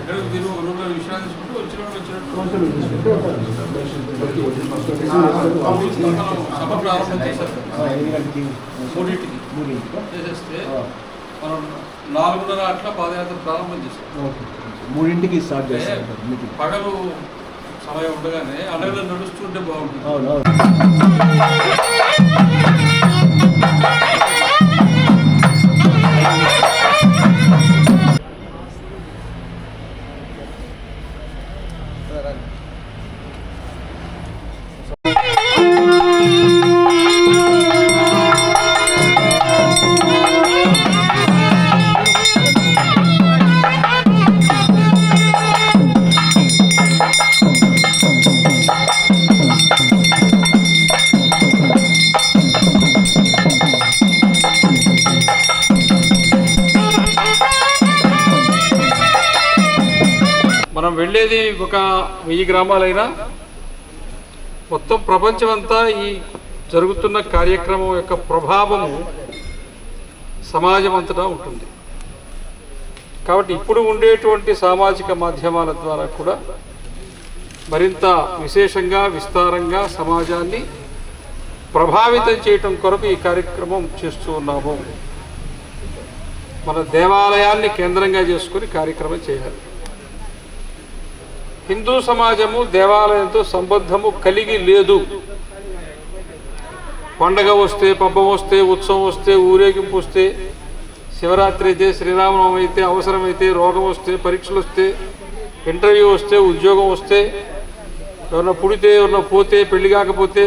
ఇక్కడ మీరు రూమ్లో విశ్రాంతి తీసుకుంటూ వచ్చినప్పుడు వచ్చినట్టు సభ ప్రారంభం చేశారు మూడింటికి చేసేస్తే మనం నాలుగున్నర అట్లా పాదయాత్ర ప్రారంభం చేశాం మూడింటికి స్టార్ట్ చేస్తాం పగలు సమయం ఉండగానే అడవిలో నడుస్తుంటే బాగుంటుంది. అవును అవును ఒక వెయ్యి గ్రామాలైనా. మొత్తం ప్రపంచమంతా ఈ జరుగుతున్న కార్యక్రమం యొక్క ప్రభావము సమాజం అంతటా ఉంటుంది. కాబట్టి ఇప్పుడు ఉండేటువంటి సామాజిక మాధ్యమాల ద్వారా కూడా మరింత విశేషంగా విస్తారంగా సమాజాన్ని ప్రభావితం చేయటం కొరకు ఈ కార్యక్రమం చేస్తూ ఉన్నాము. మన దేవాలయాన్ని కేంద్రంగా చేసుకుని కార్యక్రమం చేయాలి. హిందూ సమాజము దేవాలయంతో సంబంధము కలిగి లేదు. పండగ వస్తే పబ్బం వస్తే ఉత్సవం వస్తే ఊరేగింపు వస్తే శివరాత్రి అయితే శ్రీరామనవం అయితే అవసరమైతే రోగం వస్తే పరీక్షలు వస్తే ఇంటర్వ్యూ వస్తే ఉద్యోగం వస్తే ఎవరన్నా పుడితే ఎవరన్నా పోతే పెళ్ళి కాకపోతే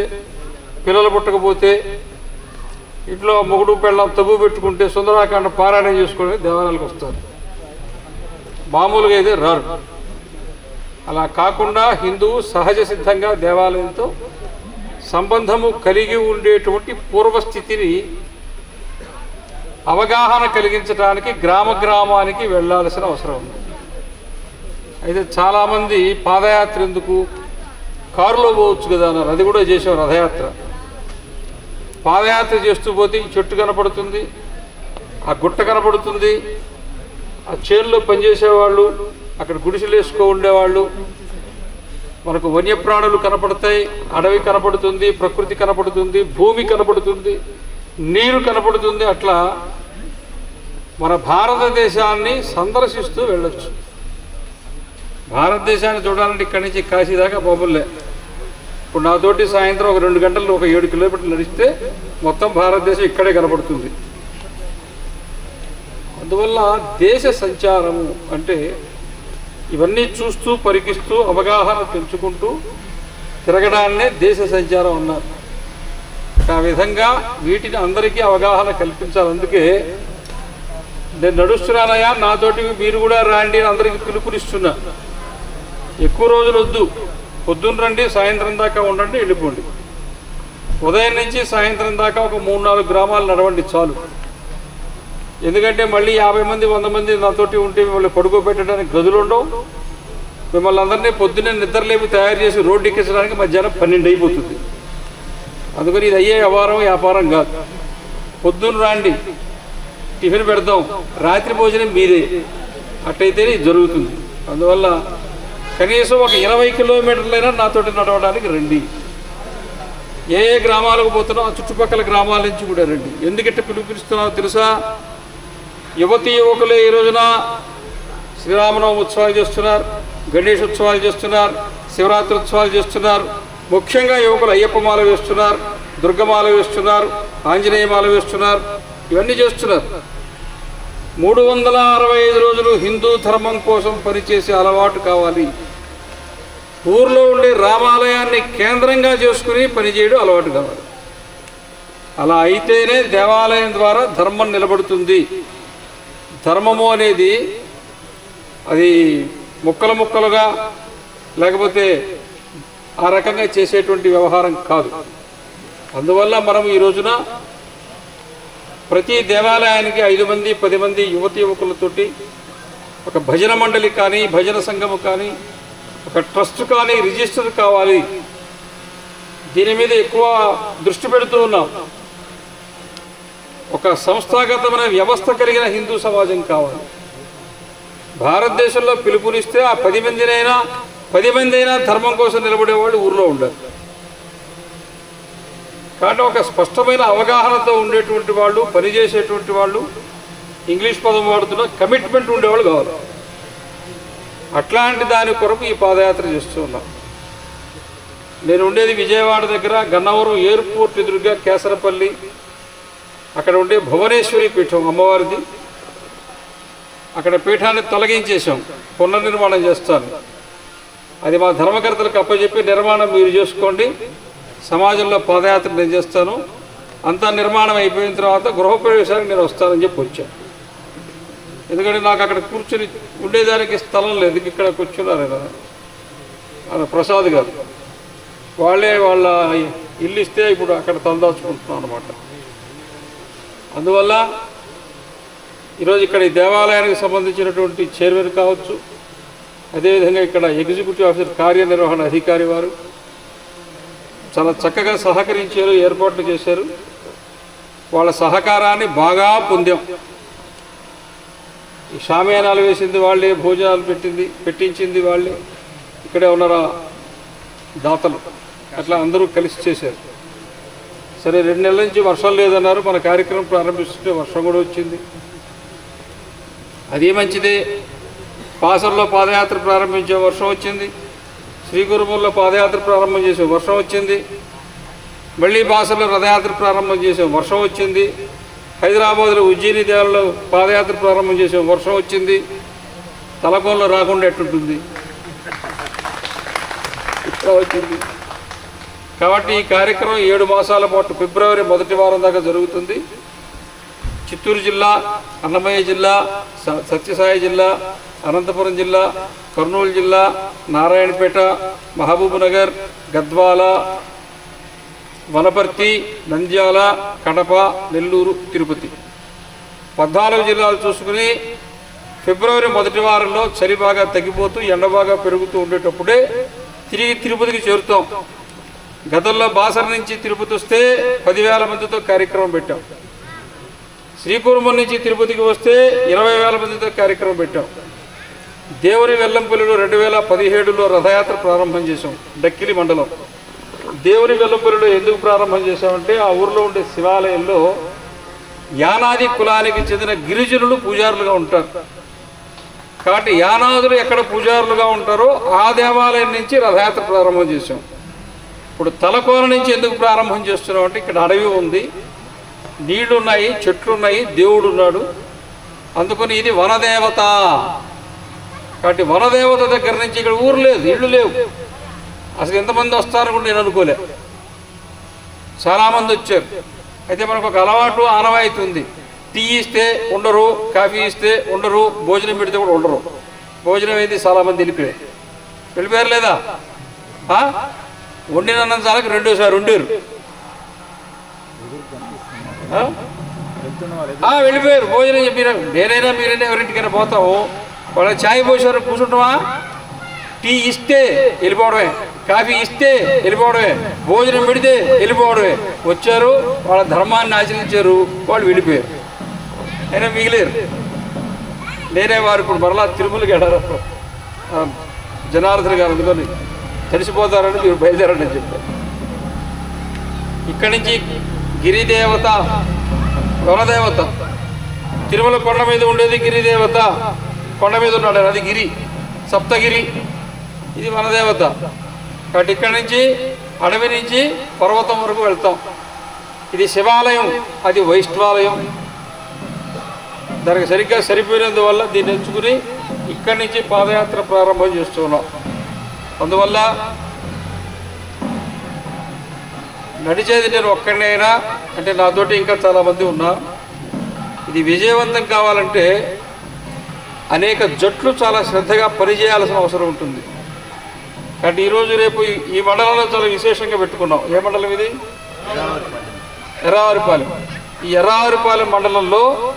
పిల్లలు పుట్టకపోతే ఇంట్లో మొగుడు పెళ్ళం తగ్గు పెట్టుకుంటే సుందరాకాండ పారాయణం చేసుకుని దేవాలయాలకు వస్తారు. మామూలుగా అయితే రారు. అలా కాకుండా హిందువు సహజ సిద్ధంగా దేవాలయంతో సంబంధము కలిగి ఉండేటువంటి పూర్వస్థితిని అవగాహన కలిగించడానికి గ్రామ గ్రామానికి వెళ్ళాల్సిన అవసరం ఉంది. అయితే చాలామంది పాదయాత్ర ఎందుకు? కారులో పోవచ్చు కదా అన్నారు. అది కూడా చేసాం రథయాత్ర. పాదయాత్ర చేస్తూ పోతే ఈ చెట్టు కనపడుతుంది ఆ గుట్ట కనపడుతుంది ఆ చేనులో పనిచేసేవాళ్ళు అక్కడ గుడిసెలు వేసుకో ఉండేవాళ్ళు. మనకు వన్యప్రాణులు కనపడతాయి. అడవి కనపడుతుంది ప్రకృతి కనపడుతుంది భూమి కనపడుతుంది నీరు కనపడుతుంది. అట్లా మన భారతదేశాన్ని సందర్శిస్తూ వెళ్ళొచ్చు. భారతదేశాన్ని చూడాలంటే ఇక్కడి నుంచి కాశీ దాకా బొమ్మలే ఇప్పుడు నాతోటి సాయంత్రం ఒక రెండు గంటలు ఒక ఏడు కిలోమీటర్లు నడిస్తే మొత్తం భారతదేశం ఇక్కడే కనపడుతుంది. అందువల్ల దేశ సంచారము అంటే ఇవన్నీ చూస్తూ పరికిస్తూ అవగాహన పెంచుకుంటూ తిరగడాన్నే దేశ సంచారం అన్నారు. ఆ విధంగా వీటిని అందరికీ అవగాహన కల్పించాలి. అందుకే నేను నడుస్తున్నానయా నాతోటి మీరు కూడా రాండి అని అందరికీ పిలుపునిస్తున్నా. ఎక్కువ రోజులు వద్దు. పొద్దున్న రండి సాయంత్రం దాకా ఉండండి వెళ్ళిపోండి. ఉదయం నుంచి సాయంత్రం దాకా ఒక మూడు నాలుగు గ్రామాలు నడవండి చాలు. ఎందుకంటే మళ్ళీ యాభై మంది వంద మంది నాతోటి ఉంటే మిమ్మల్ని పడుకోబెట్టడానికి గదులు ఉండవు. మిమ్మల్ని అందరినీ పొద్దున్నే నిద్రలేపి తయారు చేసి రోడ్డు ఎక్కించడానికి మధ్యాహ్నం పన్నెండు అయిపోతుంది. అందుకని ఇది అయ్యే వ్యవహారం వ్యాపారం కాదు. పొద్దున్న రాండి టిఫిన్ పెడదాం రాత్రి భోజనం మీదే. అట్టయితేనే ఇది జరుగుతుంది. అందువల్ల కనీసం ఒక ఇరవై కిలోమీటర్లైనా నాతోటి నడవడానికి రండి. ఏ ఏ గ్రామాలకు పోతున్నావు ఆ చుట్టుపక్కల గ్రామాల నుంచి కూడా రండి. ఎందుకంటే పిలుపునిస్తున్నావు తెలుసా? యువతి యువకులే ఈ రోజున శ్రీరామనవమి ఉత్సవాలు చేస్తున్నారు గణేష్ ఉత్సవాలు చేస్తున్నారు శివరాత్రి ఉత్సవాలు చేస్తున్నారు ముఖ్యంగా యువకులు అయ్యప్ప మాల వేస్తున్నారు దుర్గమాల వేస్తున్నారు ఆంజనేయ మాల వేస్తున్నారు ఇవన్నీ చేస్తున్నారు. మూడు వందల అరవై ఐదు రోజులు హిందూ ధర్మం కోసం పనిచేసే అలవాటు కావాలి. ఊర్లో ఉండే రామాలయాన్ని కేంద్రంగా చేసుకుని పనిచేయడం అలవాటు కావాలి. అలా అయితేనే దేవాలయం ద్వారా ధర్మం నిలబడుతుంది. ధర్మము అనేది అది ముక్కలు ముక్కలుగా లేకపోతే ఆ రకంగా చేసేటువంటి వ్యవహారం కాదు. అందువల్ల మనం ఈ రోజున ప్రతి దేవాలయానికి ఐదు మంది పది మంది యువతి యువకులతోటి ఒక భజన మండలి కానీ భజన సంఘము కానీ ఒక ట్రస్ట్ కానీ రిజిస్టర్ కావాలి. దీని మీద ఎక్కువ దృష్టి పెడుతూ ఉన్నాం. ఒక సంస్థాగతమైన వ్యవస్థ కలిగిన హిందూ సమాజం కావాలి. భారతదేశంలో పిలుపునిస్తే ఆ పది మందినైనా పది మంది అయినా ధర్మం కోసం నిలబడేవాళ్ళు ఊర్లో ఉండరు. కాబట్టి ఒక స్పష్టమైన అవగాహనతో ఉండేటువంటి వాళ్ళు పనిచేసేటువంటి వాళ్ళు ఇంగ్లీష్ పదం వాడుతున్న కమిట్మెంట్ ఉండేవాళ్ళు కావాలి. అట్లాంటి దాని కొరకు ఈ పాదయాత్ర చేస్తూ ఉన్నాం. నేను ఉండేది విజయవాడ దగ్గర గన్నవరం ఎయిర్పోర్ట్ ఎదురుగా కేసరపల్లి అక్కడ ఉండే భువనేశ్వరి పీఠం అమ్మవారిది. అక్కడ పీఠాన్ని తొలగించేశాం. పునర్నిర్మాణం చేస్తాను. అది మా ధర్మకర్తలకు అప్పచెప్పి నిర్మాణం మీరు చేసుకోండి. సమాజంలో పాదయాత్ర నేను చేస్తాను. అంతా నిర్మాణం అయిపోయిన తర్వాత గృహప్రవేశానికి నేను వస్తానని చెప్పి వచ్చాను. ఎందుకంటే నాకు అక్కడ కూర్చుని ఉండేదానికి స్థలం లేదు. ఇక్కడ కూర్చున్నారు ఆయన. ప్రసాద్ గారు. వాళ్ళే వాళ్ళ ఇల్లు ఇస్తే ఇప్పుడు అక్కడ తలదాచుకుంటున్నాం అనమాట అందువల్ల ఈరోజు ఇక్కడ ఈ దేవాలయానికి సంబంధించినటువంటి చైర్మన్ కావచ్చు అదేవిధంగా ఇక్కడ ఎగ్జిక్యూటివ్ ఆఫీసర్ కార్యనిర్వహణ అధికారి వారు చాలా చక్కగా సహకరించారు ఏర్పాట్లు చేశారు. వాళ్ళ సహకారాన్ని బాగా పొందాం. ఈ షామయానాలు వేసింది వాళ్ళే భోజనాలు పెట్టింది పెట్టించింది వాళ్ళే. ఇక్కడే ఉన్నారా దాతలు. అట్లా అందరూ కలిసి చేశారు. సరే రెండు నెలల నుంచి వర్షం లేదన్నారు. మన కార్యక్రమం ప్రారంభిస్తుంటే వర్షం కూడా వచ్చింది. అది మంచిదే. పాసర్లో పాదయాత్ర ప్రారంభించే వర్షం వచ్చింది. శ్రీగురుమూలలో పాదయాత్ర ప్రారంభం చేసే వర్షం వచ్చింది. మళ్ళీ బాసర్లో రథయాత్ర ప్రారంభం చేసే వర్షం వచ్చింది. హైదరాబాద్లో ఉజ్జయిని దేవాలలో పాదయాత్ర ప్రారంభం చేసే వర్షం వచ్చింది. తలకోనలో రాకుండా ఎట్టుంటుంది? వచ్చింది. కాబట్టి ఈ కార్యక్రమం ఏడు మాసాల పాటు ఫిబ్రవరి మొదటి వారం దాకా జరుగుతుంది. చిత్తూరు జిల్లా అన్నమయ్య జిల్లా స- సత్యసాయి జిల్లా అనంతపురం జిల్లా కర్నూలు జిల్లా నారాయణపేట మహబూబ్నగర్ గద్వాల వనపర్తి నంద్యాల కడప నెల్లూరు తిరుపతి. పద్నాలుగు జిల్లాలు చూసుకుని ఫిబ్రవరి మొదటి వారంలో చలి బాగా తగ్గిపోతూ ఎండ బాగా పెరుగుతూ ఉండేటప్పుడే తిరిగి తిరుపతికి చేరుతాం. గతంలో బాసర నుంచి తిరుపతి వస్తే పదివేల మందితో కార్యక్రమం పెట్టాం. శ్రీకుర్మం నుంచి తిరుపతికి వస్తే ఇరవై వేల మందితో కార్యక్రమం పెట్టాం. దేవుని వెల్లంపల్లిలో రెండు వేల పదిహేడులో రథయాత్ర ప్రారంభం చేశాం డక్కిలి మండలం. దేవుని వెల్లంపల్లిలో ఎందుకు ప్రారంభం చేశామంటే ఆ ఊరిలో ఉండే శివాలయంలో యానాది కులానికి చెందిన గిరిజనులు పూజారులుగా ఉంటారు. కాబట్టి యానాదులు ఎక్కడ పూజారులుగా ఉంటారో ఆ దేవాలయం నుంచి రథయాత్ర ప్రారంభం చేశాం. ఇప్పుడు తలకోన నుంచి ఎందుకు ప్రారంభం చేస్తున్నాం అంటే ఇక్కడ అడవి ఉంది నీళ్ళున్నాయి ఉన్నాయి చెట్లు ఉన్నాయి దేవుడు ఉన్నాడు అందుకని ఇది వనదేవత. కాబట్టి వనదేవత దగ్గర నుంచి ఇక్కడ ఊరు లేదు ఇళ్ళు లేవు. అసలు ఎంతమంది వస్తారని కూడా నేను అనుకోలే. చాలామంది వచ్చారు. అయితే మనకు ఒక అలవాటు ఆనవాయితీ ఉంది టీ ఇస్తే ఉండరు కాఫీ ఇస్తే ఉండరు భోజనం పెడితే కూడా ఉండరు. భోజనం అయితే చాలామంది వెళ్ళిపోయారు. వెళ్ళిపోయారు లేదా? ఆ? వండినన్నం రెండోసారి ఉండేరు. ఆ? వెళ్ళిపోయారు. భోజనం చెప్పిన నేనైనా మీరైనా ఎవరింటికైనా పోతావు. వాళ్ళ ఛాయ్ పోసారు కూర్చుంటావా టీ ఇస్తే వెళ్ళిపోవడమే. కాఫీ ఇస్తే వెళ్ళిపోవడమే. భోజనం పెడితే వెళ్ళిపోవడమే. వచ్చారు వాళ్ళ ధర్మాన్ని ఆచరించారు. వాళ్ళు వెళ్ళిపోయారు. అయినా మిగిలేరు. నేనే వారు ఇప్పుడు మరలా తిరుమలకి వెళ్ళారు. జనార్దన్ గారు అందుకొని. తెలిసిపోతారని మీరు బయలుదేరండి అని చెప్పారు. ఇక్కడి నుంచి గిరిదేవత వనదేవత తిరుమల కొండ మీద ఉండేది గిరిదేవత కొండ మీద ఉన్నాడు అది గిరి సప్తగిరి ఇది వనదేవత. కాబట్టి ఇక్కడి నుంచి అడవి నుంచి పర్వతం వరకు వెళ్తాం. ఇది శివాలయం అది వైష్ణవాలయం. దానికి సరిగ్గా సరిపోయినందువల్ల దీన్ని ఎంచుకుని ఇక్కడి నుంచి పాదయాత్ర ప్రారంభం చేస్తున్నాం. అందువల్ల నడిచేది నేను ఒక్కడినే అయినా అంటే నాతోటి ఇంకా చాలామంది ఉన్నా ఇది విజయవంతం కావాలంటే అనేక జట్లు చాలా శ్రద్ధగా పనిచేయాల్సిన అవసరం ఉంటుంది. కాబట్టి ఈరోజు రేపు ఈ- ఈ మండలంలో చాలా విశేషంగా పెట్టుకున్నాం. ఏ మండలం ఇది? ఎర్రావారిపాలెం ఈ ఎర్రావారిపాలెం మండలంలో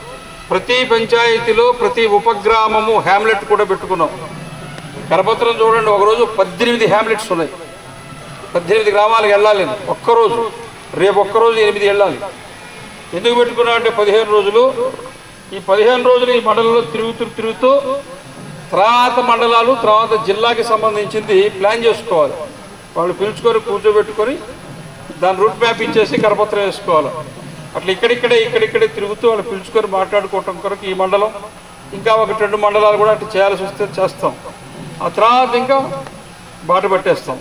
ప్రతి పంచాయతీలో ప్రతి ఉపగ్రామము హ్యామ్లెట్ కూడా పెట్టుకున్నాం. కరపత్రం చూడండి ఒకరోజు పద్దెనిమిది హ్యామ్లెట్స్ ఉన్నాయి. పద్దెనిమిది గ్రామాలకు వెళ్ళాలి నేను ఒక్కరోజు. రేపు ఒక్కరోజు ఎనిమిది వెళ్ళాలి. ఎందుకు పెట్టుకున్నా అంటే పదిహేను రోజులు. ఈ పదిహేను రోజులు ఈ మండలంలో తిరుగుతూ తిరుగుతూ తర్వాత మండలాలు తర్వాత జిల్లాకి సంబంధించింది ప్లాన్ చేసుకోవాలి. వాళ్ళు పిలుచుకొని కూర్చోబెట్టుకొని దాని రూట్ మ్యాప్ ఇచ్చేసి కరపత్రం వేసుకోవాలి. అట్లా ఇక్కడిక్కడే ఇక్కడిక్కడే తిరుగుతూ వాళ్ళు పిలుచుకొని మాట్లాడుకోవటం కొరకు ఈ మండలం ఇంకా ఒకటి రెండు మండలాలు కూడా అట్లా చేయాల్సి వస్తే చేస్తాం. ఆ తర్వాత ఇంకా బాట పట్టేస్తాం.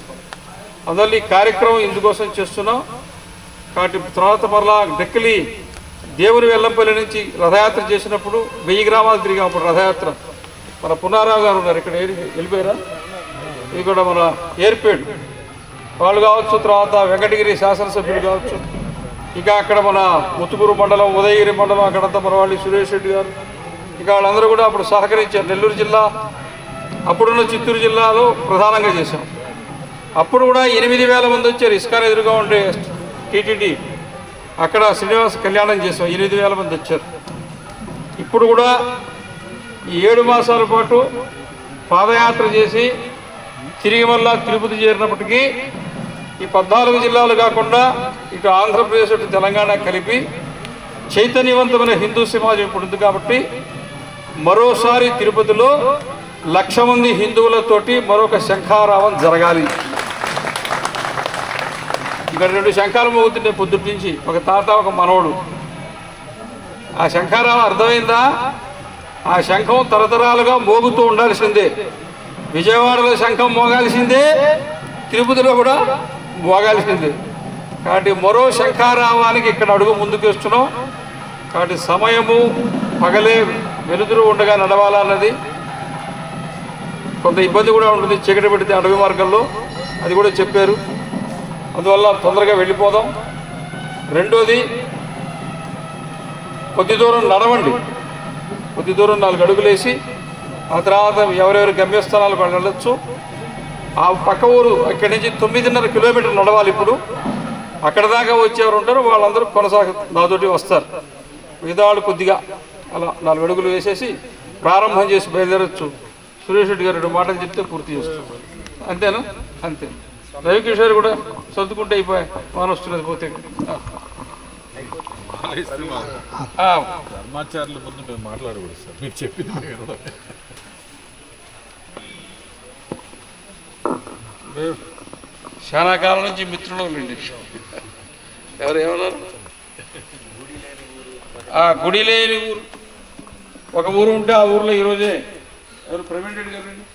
అందువల్ల ఈ కార్యక్రమం ఇందుకోసం చేస్తున్నాం. కాబట్టి తర్వాత మరలా డెక్కలి దేవుని వెల్లంపల్లి నుంచి రథయాత్ర చేసినప్పుడు వెయ్యి గ్రామాలు తిరిగాం అప్పుడు రథయాత్ర. మన పునారావు గారు ఉన్నారు. ఇక్కడ ఏరి- వెళ్ళిపోయారా? ఇది కూడా మన ఏర్పేడు. వాళ్ళు కావచ్చు తర్వాత వెంకటగిరి శాసనసభ్యులు కావచ్చు. ఇంకా అక్కడ మన ముత్తుకూరు మండలం ఉదయగిరి మండలం అక్కడంతా మన వాళ్ళు సురేష్ రెడ్డి గారు. ఇంకా వాళ్ళందరూ కూడా అప్పుడు సహకరించారు. నెల్లూరు జిల్లా అప్పుడున్న చిత్తూరు జిల్లాలో ప్రధానంగా చేశాం. అప్పుడు కూడా ఎనిమిది వేల మంది వచ్చారు. ఇస్కాన్ ఎదురుగా ఉండే టీటీడీ. అక్కడ శ్రీనివాస కళ్యాణం చేసాం ఎనిమిది వేల మంది వచ్చారు. ఇప్పుడు కూడా ఏడు మాసాల పాటు పాదయాత్ర చేసి తిరిగి మళ్ళా తిరుపతి చేరినప్పటికీ ఈ పద్నాలుగు జిల్లాలు కాకుండా ఇటు ఆంధ్రప్రదేశ్ ఇటు తెలంగాణ కలిపి చైతన్యవంతమైన హిందూ సమాజం ఇప్పుడు ఉంది కాబట్టి మరోసారి తిరుపతిలో లక్ష మంది హిందువులతోటి మరొక శంఖారావం జరగాలి. ఇక్కడ రెండు శంఖాలు మోగుతుండే పొద్దుటి నుంచి ఒక తాత ఒక మనవడు. ఆ శంఖారావం అర్థమైందా? ఆ శంఖం తరతరాలుగా మోగుతూ ఉండాల్సిందే. విజయవాడలో శంఖం మోగాల్సిందే తిరుపతిలో కూడా మోగాల్సిందే. కాబట్టి మరో శంఖారావానికి ఇక్కడ అడుగు ముందుకేస్తున్నాం కాబట్టి సమయము పగలే వెలుతురు ఉండగా నడవాలన్నది కొంత ఇబ్బంది కూడా ఉంటుంది. చీకటి పెడితే అడవి మార్గంలో. అది కూడా చెప్పారు. అందువల్ల తొందరగా వెళ్ళిపోదాం. రెండోది కొద్ది దూరం నడవండి. కొద్ది దూరం నాలుగు అడుగులేసి ఆ తర్వాత ఎవరెవరి గమ్యస్థానాలకు వెళ్ళచ్చు. ఆ పక్క ఊరు అక్కడి నుంచి తొమ్మిదిన్నర కిలోమీటర్ నడవాలి ఇప్పుడు. అక్కడ దాకా వచ్చేవారు ఉంటారు. వాళ్ళందరూ కొనసాగ నాతోటి వస్తారు. మిగతా కొద్దిగా అలా నాలుగు అడుగులు వేసేసి ప్రారంభం చేసి బయలుదేరొచ్చు. సురేష్ రెడ్డి గారు రెండు మాటలు చెప్తే పూర్తి చేస్తాం. అంతేనా? అంతే. రవికిషోర్ కూడా సర్దుకుంటే అయిపోయా వాన వస్తున్నది పోతే. ఆ, ధర్మాచార్యుల ముందు మేము మాట్లాడకూడదు సార్. మీరు చెప్పింది చాలా కాలం నుంచి మిత్రులు ఉండండి ఎవరు ఏమన్నారు? ఆ గుడి లేని ఊరు. ఒక ఊరు ఉంటే ఆ ఊర్లో ఈరోజే ఎవరు? ప్రవీణ్ రెడ్డి గారు అండి?